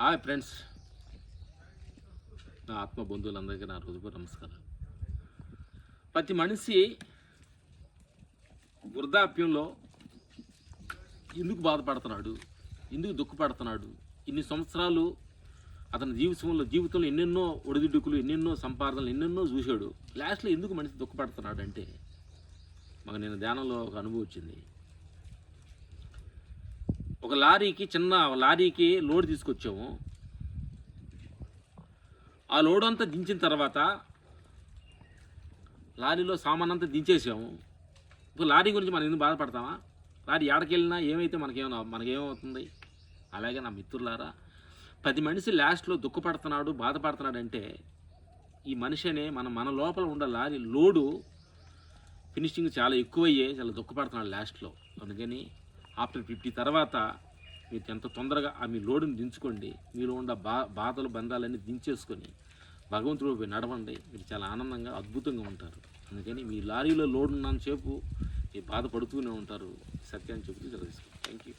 Hi friends. నా ఆత్మ బంధువులందరికీ నా హృదయపూర్వక నమస్కారం ప్రతి మనిషి వృద్ధాప్యంలో ఎందుకు బాధపడుతున్నాడు? ఎందుకు దుఃఖపడుతున్నాడు? ఇన్ని సంవత్సరాలు అతని జీవితంలో జీవితంలో ఎన్నెన్నో ఒడిదుడుకులు ఎన్నెన్నో సంపాదనలు ఎన్నెన్నో చూశాడు. లాస్ట్లో ఎందుకు మనిషి దుఃఖపడుతున్నాడు అంటే మాకు నేను ధ్యానంలో ఒక అనుభవం వచ్చింది. ఒక లారీకి చిన్న లారీకి లోడ్ తీసుకొచ్చాము. ఆ లోడ్ అంతా దించిన తర్వాత లారీలో సామాన్ అంతా దించేసాము. ఇప్పుడు లారీ గురించి మనం ఎందుకు బాధపడతామా? లారీ ఎక్కడికెళ్ళినా ఏమైతే మనకేమో మనకేమవుతుంది? అలాగే నా మిత్రులారా పది మనిషి లాస్ట్లో దుఃఖపడుతున్నాడు బాధపడుతున్నాడు అంటే ఈ మనిషినే మన మన లోపల ఉన్న లారీ లోడు ఫినిషింగ్ చాలా ఎక్కువయ్యే చాలా దుఃఖపడుతున్నాడు లాస్ట్లో. అందుకని ఆఫ్టర్ ఫిఫ్టీ తర్వాత మీరు ఎంత తొందరగా ఆ మీ లోడుని దించుకోండి. మీలో ఉన్న బా బాధలు బంధాలన్నీ దించేసుకొని భగవంతుడు వైపు నడవండి. మీరు చాలా ఆనందంగా అద్భుతంగా ఉంటారు. అందుకని మీ లారీలో లోడ్ ఉన్నంతసేపు మీరు బాధపడుతూనే ఉంటారు. సత్యాన్ని చెబుతూ చదివిస్తాం థ్యాంక్ యూ